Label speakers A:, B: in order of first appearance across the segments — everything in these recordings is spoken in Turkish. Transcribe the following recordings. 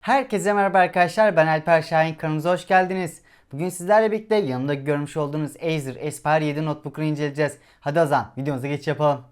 A: Herkese merhaba arkadaşlar ben Alper Şahin kanalımıza hoş geldiniz. Bugün sizlerle birlikte yanımda görmüş olduğunuz Acer Aspire 7 Notebook'unu inceleyeceğiz. Hadi o zaman videomuza geç yapalım.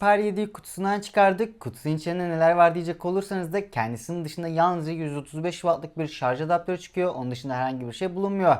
A: Aspire 7'yi kutusundan çıkardık. Kutusunun içinde neler var diyecek olursanız da kendisinin dışında yalnızca 135 wattlık bir şarj adaptörü çıkıyor. Onun dışında herhangi bir şey bulunmuyor.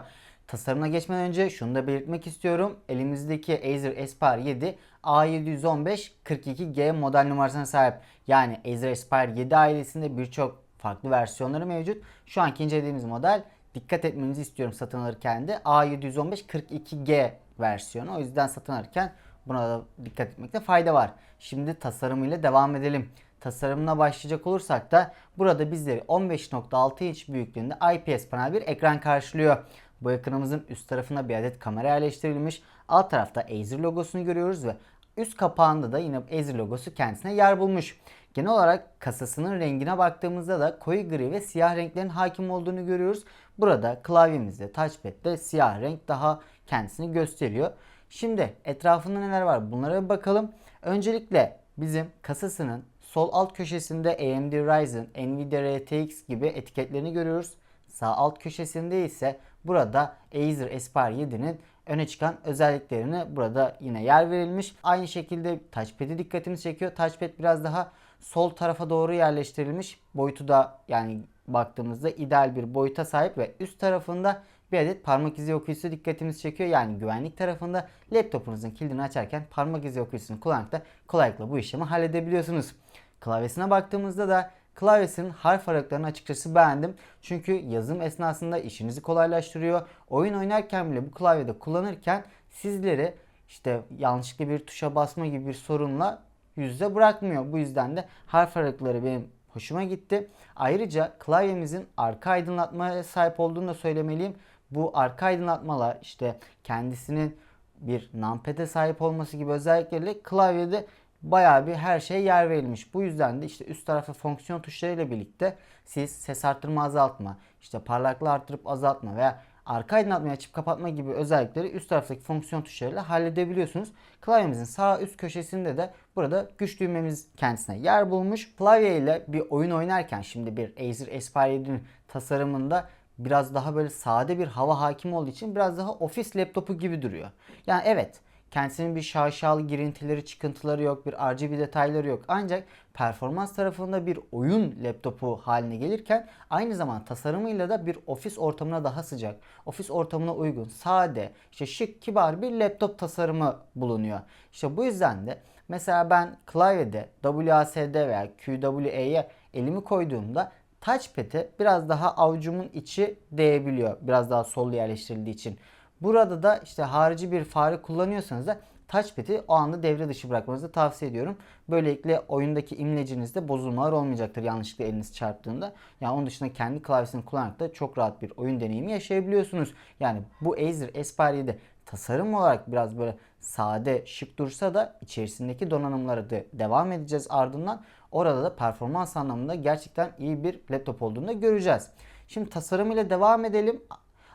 A: Tasarımına geçmeden önce şunu da belirtmek istiyorum. Elimizdeki Acer Aspire 7 A715 42G model numarasına sahip. Yani Acer Aspire 7 ailesinde birçok farklı versiyonları mevcut. Şu anki incelediğimiz model dikkat etmenizi istiyorum satın alırken de A715 42G versiyonu. O yüzden satın alırken Buna da dikkat etmekte fayda var. Şimdi tasarımıyla devam edelim. Tasarımına başlayacak olursak da burada bizleri 15.6 inç büyüklüğünde IPS panel bir ekran karşılıyor. Bu ekranımızın üst tarafına bir adet kamera yerleştirilmiş. Alt tarafta Acer logosunu görüyoruz ve üst kapağında da yine Acer logosu kendisine yer bulmuş. Genel olarak kasasının rengine baktığımızda da koyu gri ve siyah renklerin hakim olduğunu görüyoruz. Burada klavyemizde, touchpad'de siyah renk daha kendisini gösteriyor. Şimdi etrafında neler var bunlara bir bakalım. Öncelikle bizim kasasının sol alt köşesinde AMD Ryzen, Nvidia RTX gibi etiketlerini görüyoruz. Sağ alt köşesinde ise burada Acer Aspire 7'nin öne çıkan özelliklerini burada yine yer verilmiş. Aynı şekilde touchpad'i dikkatimizi çekiyor. Touchpad biraz daha sol tarafa doğru yerleştirilmiş. Boyutu da yani baktığımızda ideal bir boyuta sahip ve üst tarafında bir adet parmak izi okuyucusu dikkatimizi çekiyor. Yani güvenlik tarafında laptopunuzun kilidini açarken parmak izi okuyucusunu kullanarak da kolaylıkla bu işlemi halledebiliyorsunuz. Klavyesine baktığımızda da klavyesinin harf aralıklarını açıkçası beğendim. Çünkü yazım esnasında işinizi kolaylaştırıyor. Oyun oynarken bile bu klavyede kullanırken sizleri işte yanlışlıkla bir tuşa basma gibi bir sorunla yüzde bırakmıyor. Bu yüzden de harf aralıkları benim hoşuma gitti. Ayrıca klavyemizin arka aydınlatmaya sahip olduğunu da söylemeliyim. Bu arka aydınlatmalar işte kendisinin bir numpad'e sahip olması gibi özellikleriyle klavyede bayağı bir her şeye yer verilmiş. Bu yüzden de işte üst tarafta fonksiyon tuşlarıyla birlikte siz ses arttırma azaltma, işte parlaklığı arttırıp azaltma veya arka aydınlatmayı açıp kapatma gibi özellikleri üst taraftaki fonksiyon tuşlarıyla halledebiliyorsunuz. Klavyemizin sağ üst köşesinde de burada güç düğmemiz kendisine yer bulmuş. Klavye ile bir oyun oynarken şimdi bir Acer Aspire 7'nin tasarımında biraz daha böyle sade bir hava hakim olduğu için biraz daha ofis laptopu gibi duruyor. Yani evet kendisinin bir şaşalı girintileri, çıkıntıları yok, bir RGB detayları yok. Ancak performans tarafında bir oyun laptopu haline gelirken aynı zamanda tasarımıyla da bir ofis ortamına daha sıcak, ofis ortamına uygun, sade, işte şık, kibar bir laptop tasarımı bulunuyor. İşte bu yüzden de mesela ben klavyede WASD veya QWE'ye elimi koyduğumda touchpad'e biraz daha avucumun içi değebiliyor. Biraz daha sol yerleştirildiği için. Burada da işte harici bir fare kullanıyorsanız da touchpad'i o anda devre dışı bırakmanızı tavsiye ediyorum. Böylelikle oyundaki imlecinizde bozulmalar olmayacaktır yanlışlıkla eliniz çarptığında. Yani onun dışında kendi klavyesini kullanarak da çok rahat bir oyun deneyimi yaşayabiliyorsunuz. Yani bu Acer Aspire 7 tasarım olarak biraz böyle sade, şık dursa da içerisindeki donanımlara da devam edeceğiz ardından. Orada da performans anlamında gerçekten iyi bir laptop olduğunu da göreceğiz. Şimdi tasarım ile devam edelim.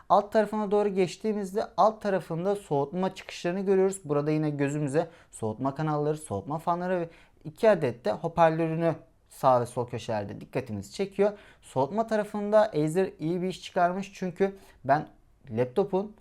A: Alt tarafına doğru geçtiğimizde alt tarafında soğutma çıkışlarını görüyoruz. Burada yine gözümüze soğutma kanalları, soğutma fanları ve iki adet de hoparlörünü sağ ve sol köşelerde dikkatimizi çekiyor. Soğutma tarafında Acer iyi bir iş çıkarmış çünkü ben laptopun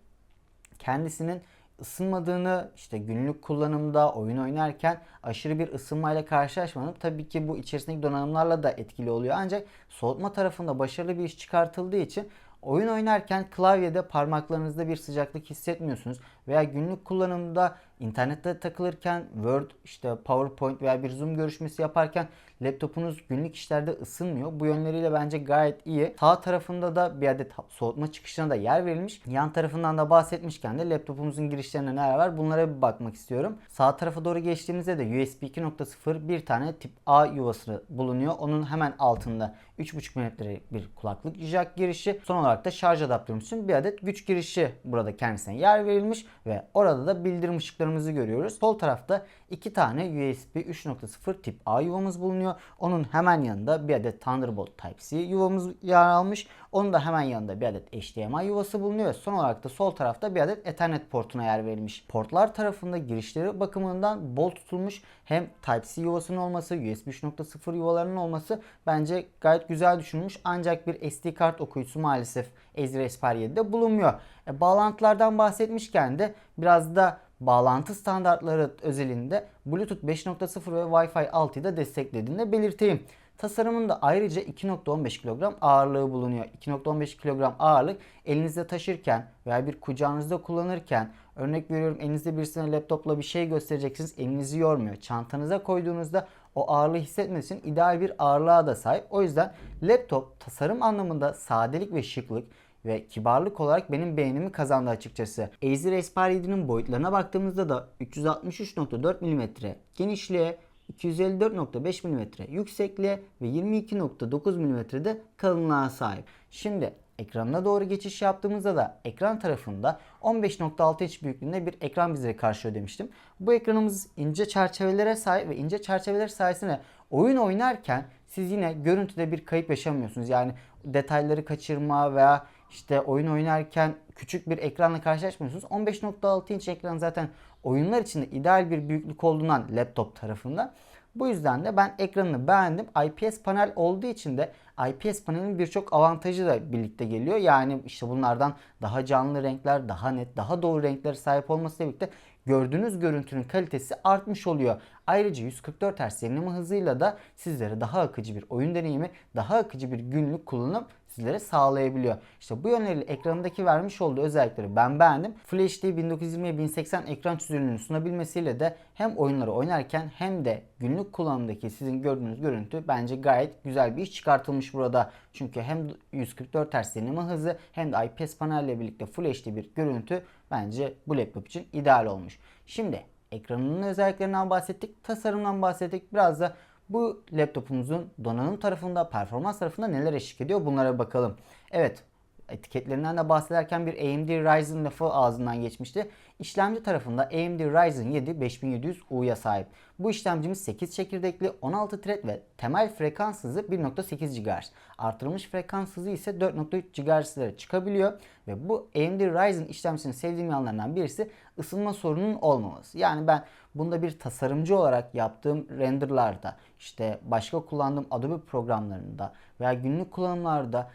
A: kendisinin ısınmadığını işte günlük kullanımda oyun oynarken aşırı bir ısınmayla karşılaşmadım. Tabii ki bu içerisindeki donanımlarla da etkili oluyor ancak soğutma tarafında başarılı bir iş çıkartıldığı için oyun oynarken klavyede parmaklarınızda bir sıcaklık hissetmiyorsunuz veya günlük kullanımda internette takılırken Word, işte PowerPoint veya bir Zoom görüşmesi yaparken laptopunuz günlük işlerde ısınmıyor. Bu yönleriyle bence gayet iyi. Sağ tarafında da bir adet soğutma çıkışına da yer verilmiş. Yan tarafından da bahsetmişken de laptopumuzun girişlerinde neler var bunlara bir bakmak istiyorum. Sağ tarafa doğru geçtiğimizde de USB 2.0 bir tane tip A yuvası bulunuyor. Onun hemen altında 3.5 mm bir kulaklık jack girişi. Son olarak da şarj adaptörümüz için bir adet güç girişi burada kendisine yer verilmiş ve orada da bildirim ışıklarımızı görüyoruz. Sol tarafta iki tane USB 3.0 tip A yuvamız bulunuyor. Onun hemen yanında bir adet Thunderbolt Type-C yuvamız yer almış. Onun da hemen yanında bir adet HDMI yuvası bulunuyor. Son olarak da sol tarafta bir adet Ethernet portuna yer verilmiş. Portlar tarafında girişleri bakımından bol tutulmuş. Hem Type-C yuvasının olması, USB 3.0 yuvalarının olması bence gayet güzel düşünülmüş. Ancak bir SD kart okuyucusu maalesef Acer Aspire 7'de bulunmuyor. E, bağlantılardan bahsetmişken de biraz da bağlantı standartları özelinde Bluetooth 5.0 ve Wi-Fi 6'yı da desteklediğini de belirteyim. Tasarımında ayrıca 2.15 kilogram ağırlığı bulunuyor. 2.15 kilogram ağırlık elinizde taşırken veya bir kucağınızda kullanırken örnek veriyorum elinizde birisine laptopla bir şey göstereceksiniz elinizi yormuyor. Çantanıza koyduğunuzda o ağırlığı hissetmesi için ideal bir ağırlığa da sahip. O yüzden laptop tasarım anlamında sadelik ve şıklık ve kibarlık olarak benim beğenimi kazandı açıkçası. Acer Aspire 7'nin boyutlarına baktığımızda da 363.4 mm genişliğe, 254.5 mm yüksekliğe ve 22.9 mm de kalınlığa sahip. Şimdi ekranına doğru geçiş yaptığımızda da ekran tarafında 15.6 inç büyüklüğünde bir ekran bizleri karşılıyor demiştim. Bu ekranımız ince çerçevelere sahip ve ince çerçeveler sayesinde oyun oynarken siz yine görüntüde bir kayıp yaşamıyorsunuz. Yani detayları kaçırma veya işte oyun oynarken küçük bir ekranla karşılaşmıyorsunuz. 15.6 inç ekran zaten oyunlar için de ideal bir büyüklük olduğundan laptop tarafından. Bu yüzden de ben ekranını beğendim. IPS panel olduğu için de IPS panelin birçok avantajı da birlikte geliyor. Yani işte bunlardan daha canlı renkler, daha net, daha doğru renklere sahip olmasıyla birlikte gördüğünüz görüntünün kalitesi artmış oluyor. Ayrıca 144 Hz yenileme hızıyla da sizlere daha akıcı bir oyun deneyimi, daha akıcı bir günlük kullanım sizlere sağlayabiliyor. İşte bu yönleriyle ekranındaki vermiş olduğu özellikleri ben beğendim. Full HD 1920x1080 ekran çözünürlüğünü sunabilmesiyle de hem oyunları oynarken hem de günlük kullanımdaki sizin gördüğünüz görüntü bence gayet güzel bir iş çıkartılmış burada. Çünkü hem 144 Hz yenileme hızı hem de IPS panelle birlikte Full HD bir görüntü bence bu laptop için ideal olmuş. Şimdi ekranının özelliklerinden bahsettik, tasarımdan bahsettik. Biraz da bu laptopumuzun donanım tarafında, performans tarafında neler eşlik ediyor bunlara bakalım. Evet, etiketlerinden de bahsederken bir AMD Ryzen lafı ağzından geçmişti. İşlemci tarafında AMD Ryzen 7 5700U'ya sahip. Bu işlemcimiz 8 çekirdekli 16 thread ve temel frekans hızı 1.8 GHz. Artırılmış frekans hızı ise 4.3 GHz'lere çıkabiliyor ve bu AMD Ryzen işlemcisinin sevdiğim yanlarından birisi ısınma sorununun olmaması. Yani ben bunda bir tasarımcı olarak yaptığım renderlarda işte başka kullandığım Adobe programlarında veya günlük kullanımlarda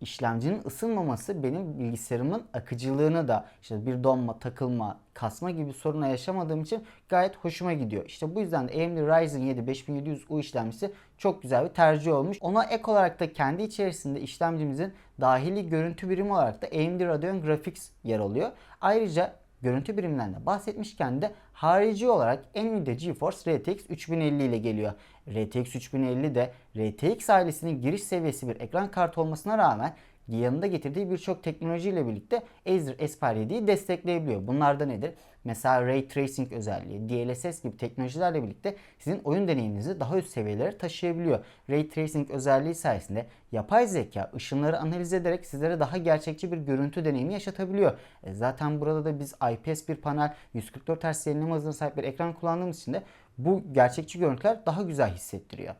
A: işlemcinin ısınmaması benim bilgisayarımın akıcılığını da işte bir donma, takılma, kasma gibi sorunla yaşamadığım için gayet hoşuma gidiyor. İşte bu yüzden de AMD Ryzen 7 5700U işlemcisi çok güzel bir tercih olmuş. Ona ek olarak da kendi içerisinde işlemcimizin dahili görüntü birimi olarak da AMD Radeon Graphics yer alıyor. Ayrıca görüntü birimlerinde bahsetmişken de harici olarak Nvidia GeForce RTX 3050 ile geliyor. RTX 3050 de RTX ailesinin giriş seviyesi bir ekran kartı olmasına rağmen yanında getirdiği birçok teknolojiyle birlikte Acer Aspire 7'yi destekleyebiliyor. Bunlar da nedir? Mesela Ray Tracing özelliği, DLSS gibi teknolojilerle birlikte sizin oyun deneyiminizi daha üst seviyelere taşıyabiliyor. Ray Tracing özelliği sayesinde yapay zeka ışınları analiz ederek sizlere daha gerçekçi bir görüntü deneyimi yaşatabiliyor. E zaten burada da biz IPS bir panel, 144 Hz yenileme hızına sahip bir ekran kullandığımız için de bu gerçekçi görüntüler daha güzel hissettiriyor.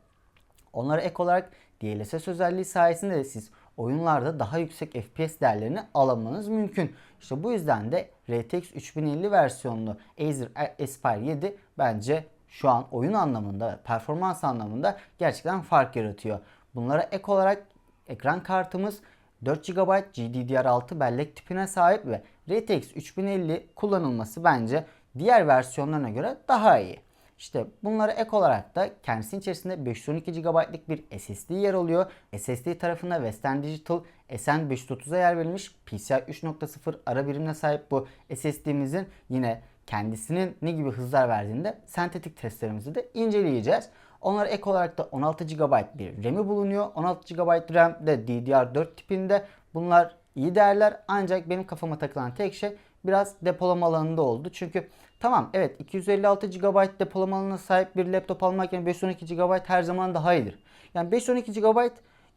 A: Onlara ek olarak DLSS özelliği sayesinde de siz oyunlarda daha yüksek FPS değerlerini alamanız mümkün. İşte bu yüzden de RTX 3050 versiyonlu Acer Aspire 7 bence şu an oyun anlamında, performans anlamında gerçekten fark yaratıyor. Bunlara ek olarak ekran kartımız 4 GB GDDR6 bellek tipine sahip ve RTX 3050 kullanılması bence diğer versiyonlarına göre daha iyi. İşte bunlara ek olarak da kendisinin içerisinde 512 GB'lık bir SSD yer alıyor. SSD tarafında Western Digital SN530'a yer verilmiş PCI 3.0 ara birimine sahip bu SSD'mizin yine kendisinin ne gibi hızlar verdiğini de sentetik testlerimizi de inceleyeceğiz. Onlara ek olarak da 16 GB bir RAM'i bulunuyor. 16 GB RAM de DDR4 tipinde. Bunlar iyi değerler ancak benim kafama takılan tek şey biraz depolama alanında oldu. Çünkü tamam evet 256 GB depolama alanına sahip bir laptop almak yani 512 GB her zaman daha iyidir. Yani 512 GB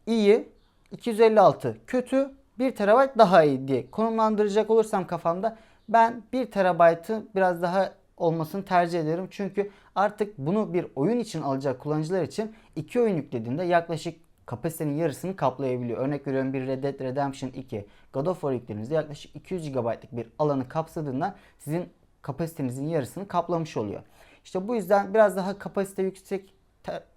A: iyi, 256 kötü, 1 TB daha iyi diye konumlandıracak olursam kafamda Ben 1 terabaytı biraz daha olmasını tercih ederim. Çünkü artık bunu bir oyun için alacak kullanıcılar için 2 oyun yüklediğinde yaklaşık kapasitenin yarısını kaplayabiliyor. Örnek veriyorum bir Red Dead Redemption 2, God of War yüklediğinizde yaklaşık 200 GB'lık bir alanı kapsadığında sizin kapasitenizin yarısını kaplamış oluyor. İşte bu yüzden biraz daha kapasite yüksek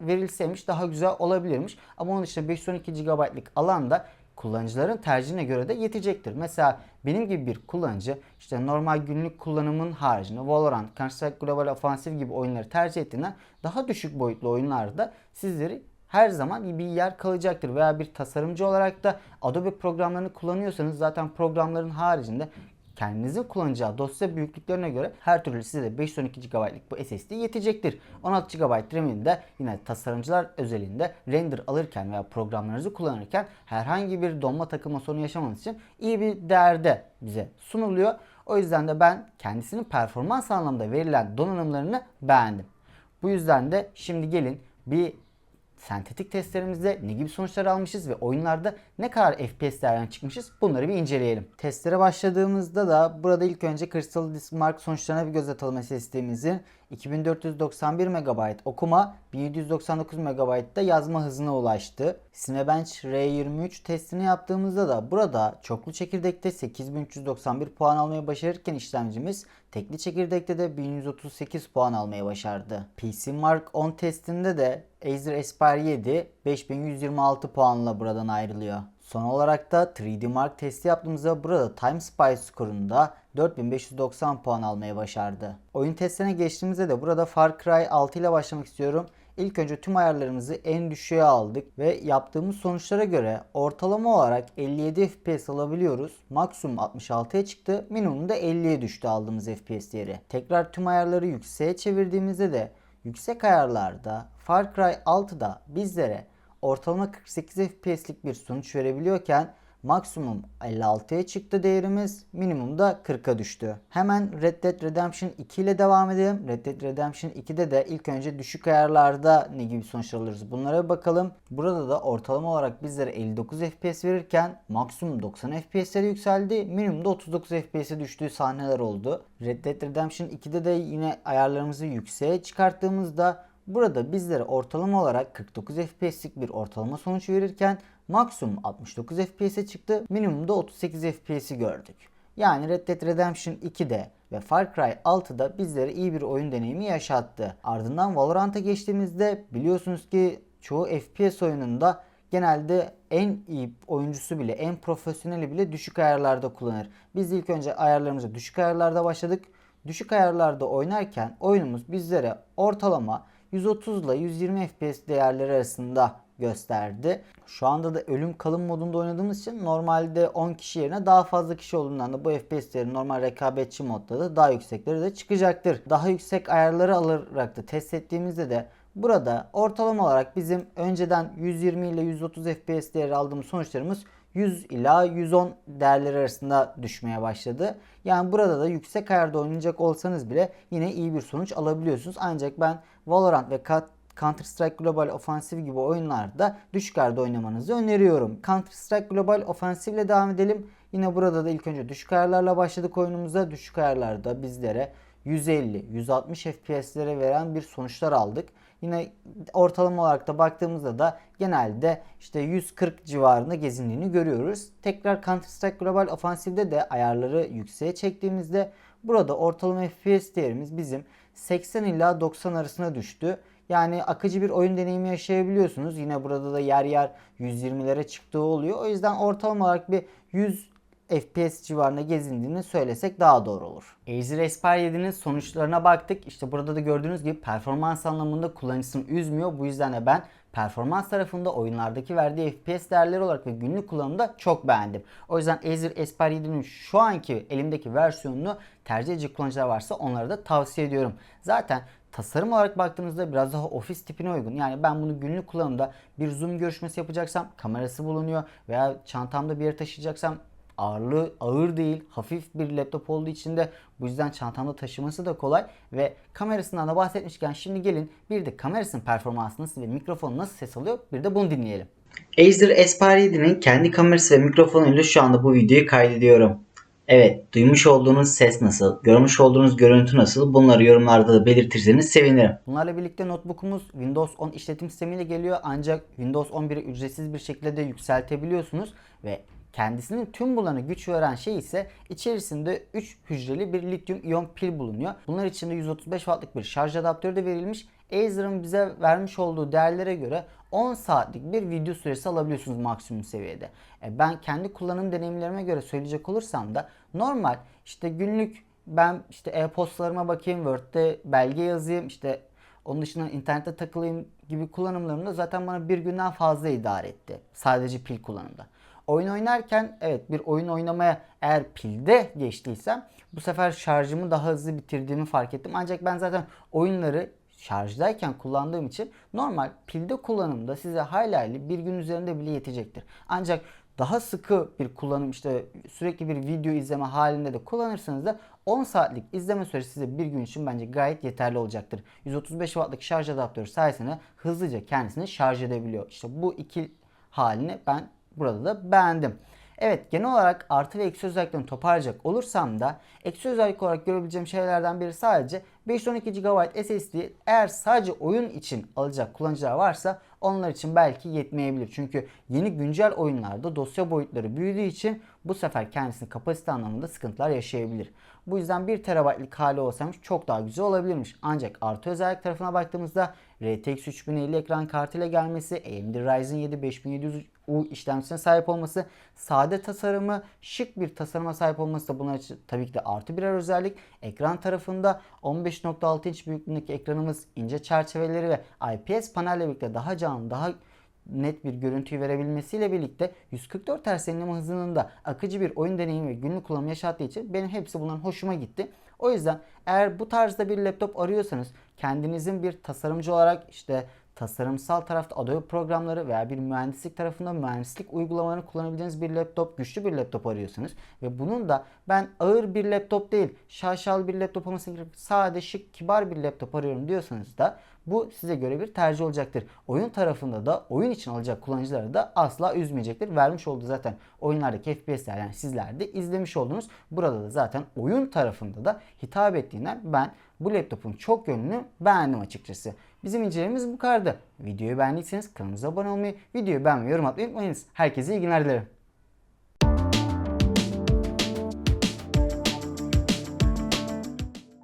A: verilseymiş daha güzel olabilirmiş. Ama onun dışında 512 GB'lık alanda kullanıcıların tercihine göre de yetecektir. Mesela benim gibi bir kullanıcı işte normal günlük kullanımın haricinde Valorant, Counter-Strike Global Offensive gibi oyunları tercih ettiğinden daha düşük boyutlu oyunlarda sizleri her zaman bir yer kalacaktır. Veya bir tasarımcı olarak da Adobe programlarını kullanıyorsanız zaten programların haricinde kendinizin kullanacağı dosya büyüklüklerine göre her türlü size de 512 GB'lık bu SSD yetecektir. 16 GB RAM'in de yine tasarımcılar özelinde render alırken veya programlarınızı kullanırken herhangi bir donma takılma sorunu yaşamanız için iyi bir değerde bize sunuluyor. O yüzden de ben kendisinin performans anlamda verilen donanımlarını beğendim. Bu yüzden de şimdi gelin bir sentetik testlerimizde ne gibi sonuçlar almışız ve oyunlarda ne kadar FPS değerden çıkmışız bunları bir inceleyelim. Testlere başladığımızda da burada ilk önce Crystal Disk Mark sonuçlarına bir göz atalım SSD'mizin. 2491 MB okuma, 1799 MB da yazma hızına ulaştı. Cinebench R23 testini yaptığımızda da burada çoklu çekirdekte 8391 puan almayı başarırken işlemcimiz tekli çekirdekte de 1138 puan almayı başardı. PC Mark 10 testinde de Acer Aspire 7 5126 puanla buradan ayrılıyor. Son olarak da 3D Mark testi yaptığımızda burada Time Spy skorunda 4590 puan almayı başardı. Oyun testine geçtiğimizde de burada Far Cry 6 ile başlamak istiyorum. İlk önce tüm ayarlarımızı en düşüğe aldık ve yaptığımız sonuçlara göre ortalama olarak 57 FPS alabiliyoruz. Maksimum 66'ya çıktı. Minimum da 50'ye düştü aldığımız FPS değeri. Tekrar tüm ayarları yükseğe çevirdiğimizde de yüksek ayarlarda Far Cry 6'da bizlere ortalama 48 FPS'lik bir sonuç verebiliyorken maksimum 56'ya çıktı değerimiz minimum da 40'a düştü. Hemen Red Dead Redemption 2 ile devam edelim. Red Dead Redemption 2'de de ilk önce düşük ayarlarda ne gibi sonuçlar alırız bunlara bir bakalım. Burada da ortalama olarak bizlere 59 FPS verirken maksimum 90 FPS'lere yükseldi. Minimum da 39 FPS'e düştüğü sahneler oldu. Red Dead Redemption 2'de de yine ayarlarımızı yükseğe çıkarttığımızda Burada bizlere ortalama olarak 49 FPS'lik bir ortalama sonuç verirken maksimum 69 FPS'e çıktı. Minimumda 38 FPS'i gördük. Yani Red Dead Redemption 2'de ve Far Cry 6'da bizlere iyi bir oyun deneyimi yaşattı. Ardından Valorant'a geçtiğimizde biliyorsunuz ki çoğu FPS oyununda genelde en iyi oyuncusu bile, en profesyoneli bile düşük ayarlarda kullanır. Biz ilk önce ayarlarımıza düşük ayarlarda başladık. Düşük ayarlarda oynarken oyunumuz bizlere ortalama 130 ile 120 FPS değerleri arasında gösterdi. Şu anda da ölüm kalım modunda oynadığımız için normalde 10 kişi yerine daha fazla kişi olduğundan da bu FPS değeri normal rekabetçi modda da daha yüksekleri de çıkacaktır. Daha yüksek ayarları alarak da test ettiğimizde de burada ortalama olarak bizim önceden 120 ile 130 FPS değeri aldığımız sonuçlarımız 100 ila 110 değerleri arasında düşmeye başladı. Yani burada da yüksek ayarda oynayacak olsanız bile yine iyi bir sonuç alabiliyorsunuz. Ancak ben Valorant ve Counter Strike Global Offensive gibi oyunlarda düşük ayarda oynamanızı öneriyorum. Counter Strike Global Offensive ile devam edelim. Yine burada da ilk önce düşük ayarlarla başladık oyunumuza. Düşük ayarlarda bizlere 150-160 FPS'lere veren bir sonuçlar aldık. Yine ortalama olarak da baktığımızda da genelde işte 140 civarında gezindiğini görüyoruz. Tekrar Counter Strike Global Offensive'de de ayarları yükseğe çektiğimizde burada ortalama FPS değerimiz bizim 80 ila 90 arasına düştü. Yani akıcı bir oyun deneyimi yaşayabiliyorsunuz. Yine burada da yer yer 120'lere çıktığı oluyor. O yüzden ortalama olarak bir 100 FPS civarında gezindiğini söylesek daha doğru olur. Acer Aspire 7'nin sonuçlarına baktık. İşte burada da gördüğünüz gibi performans anlamında kullanıcısını üzmüyor. Bu yüzden de ben performans tarafında oyunlardaki verdiği FPS değerleri olarak ve günlük kullanımda çok beğendim. O yüzden Acer Aspire 7'nin şu anki elimdeki versiyonunu tercih edecek kullanıcılar varsa onlara da tavsiye ediyorum. Zaten tasarım olarak baktığınızda biraz daha ofis tipine uygun. Yani ben bunu günlük kullanımda bir zoom görüşmesi yapacaksam kamerası bulunuyor veya çantamda bir yere taşıyacaksam ağırlığı ağır değil, hafif bir laptop olduğu için de bu yüzden çantamda taşıması da kolay ve kamerasından da bahsetmişken şimdi gelin bir de kamerasının performansı nasıl ve mikrofonu nasıl ses alıyor bir de bunu dinleyelim. Acer Aspire 7'nin kendi kamerası ve mikrofonuyla şu anda bu videoyu kaydediyorum. Evet, duymuş olduğunuz ses nasıl, görmüş olduğunuz görüntü nasıl bunları yorumlarda da belirtirseniz sevinirim. Bunlarla birlikte notebook'umuz Windows 10 işletim sistemiyle geliyor ancak Windows 11'i ücretsiz bir şekilde de yükseltebiliyorsunuz ve kendisinin tüm bunlarına güç veren şey ise içerisinde 3 hücreli bir lityum iyon pil bulunuyor. Bunlar içinde 135 wattlık bir şarj adaptörü de verilmiş. Acer'ın bize vermiş olduğu değerlere göre 10 saatlik bir video süresi alabiliyorsunuz maksimum seviyede. E, ben kendi kullanım deneyimlerime göre söyleyecek olursam da normal işte günlük ben işte e-postalarıma bakayım, Word'de belge yazayım, işte onun dışında internette takılayım gibi kullanımlarımda zaten bana bir günden fazla idare etti. Sadece pil kullanımda. Oyun oynarken evet bir oyun oynamaya eğer pilde geçtiysem bu sefer şarjımı daha hızlı bitirdiğimi fark ettim. Ancak ben zaten oyunları şarjdayken kullandığım için normal pilde kullanımda size hayli bir gün üzerinde bile yetecektir. Ancak daha sıkı bir kullanım işte sürekli bir video izleme halinde de kullanırsanız da 10 saatlik izleme süresi size bir gün için bence gayet yeterli olacaktır. 135 wattlık şarj adaptörü sayesinde hızlıca kendisini şarj edebiliyor. İşte bu iki halini ben burada da beğendim. Evet genel olarak artı ve eksi özelliklerini toparlayacak olursam da eksi özellik olarak görebileceğim şeylerden biri sadece 512 GB SSD eğer sadece oyun için alacak kullanıcılar varsa onlar için belki yetmeyebilir. Çünkü yeni güncel oyunlarda dosya boyutları büyüdüğü için bu sefer kendisini kapasite anlamında sıkıntılar yaşayabilir. Bu yüzden 1 TB'lik hali olsaymış çok daha güzel olabilirmiş. Ancak artı özellik tarafına baktığımızda RTX 3050 ekran kartıyla gelmesi, AMD Ryzen 7 5700U işlemcisine sahip olması, sade tasarımı, şık bir tasarıma sahip olması da bunlar için tabii ki de artı birer özellik. Ekran tarafında 15.6 inç büyüklüğündeki ekranımız ince çerçeveleri ve IPS panelle birlikte daha canlı, daha net bir görüntüyü verebilmesiyle birlikte 144 Hz yenileme hızının da akıcı bir oyun deneyimi ve günlük kullanım yaşattığı için benim hepsi bunların hoşuma gitti. O yüzden eğer bu tarzda bir laptop arıyorsanız kendinizin bir tasarımcı olarak işte tasarımsal tarafta Adobe programları veya bir mühendislik tarafında mühendislik uygulamalarını kullanabileceğiniz bir laptop, güçlü bir laptop arıyorsanız ve bunun da ben ağır bir laptop değil, şaşalı bir laptop olmasına gerek sade, şık, kibar bir laptop arıyorum diyorsanız da bu size göre bir tercih olacaktır. Oyun tarafında da oyun için alacak kullanıcıları da asla üzmeyecektir. Vermiş olduğu zaten oyunlardaki FPS'ler yani sizler de izlemiş oldunuz. Burada da zaten oyun tarafında da hitap ettiğinden ben bu laptopun çok yönünü beğendim açıkçası. Bizim incelememiz bu kadardı. Videoyu beğendiyseniz kanalımıza abone olmayı, videoyu beğenmeyi, yorum atmayı unutmayınız. Herkese iyi günler dilerim.